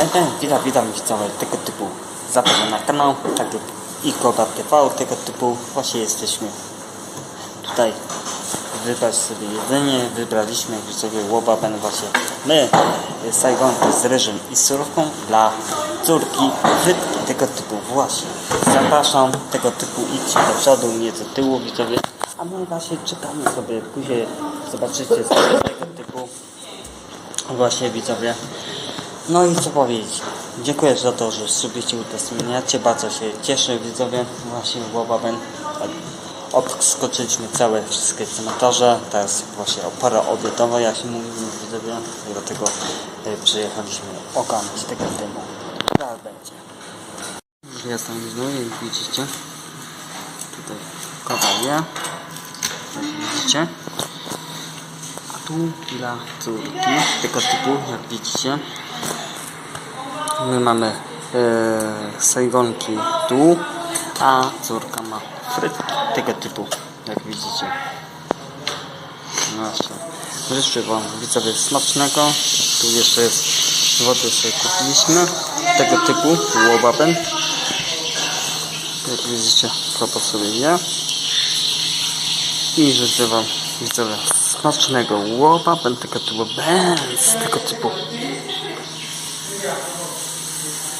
ten, ten, witam, witam widzowie tego typu. Zapraszam na kanał, tak Ikoda TV, tego typu. Właśnie jesteśmy tutaj. Wybrać sobie jedzenie, wybraliśmy widzowie łobaben właśnie my, Saigonkę z ryżem i surówką dla córki, frytki tego typu. Właśnie zapraszam, tego typu. Idźcie do przodu, nie do tyłu widzowie. A my właśnie czekamy sobie, później zobaczycie sobie tego typu. Właśnie widzowie. No i co powiedzieć. Dziękuję za to, że subicie udostępniacie. Bardzo się cieszę widzowie. Właśnie Łobaben. Odskoczyliśmy całe wszystkie cmentarze. Teraz właśnie porę obiadowa, jak się mówi widzowie. Dlatego e, przyjechaliśmy ogarnąć tego dymu. Teraz będzie. Już jestem widzowie, jak widzicie. Tutaj kawalię. Jak widzicie. A tu dla córki tego typu, jak widzicie. My mamy e, sajgonki tu, a córka ma frytki tego typu, jak widzicie. Właśnie. Życzę Wam widzowie smacznego. Tu jeszcze jest wodę sobie kupiliśmy. Tego typu łobaben. Jak widzicie, propos sobie je. I życzę Wam widzowie smacznego łoba, będę tego typu, bez tego typu. Obrigado.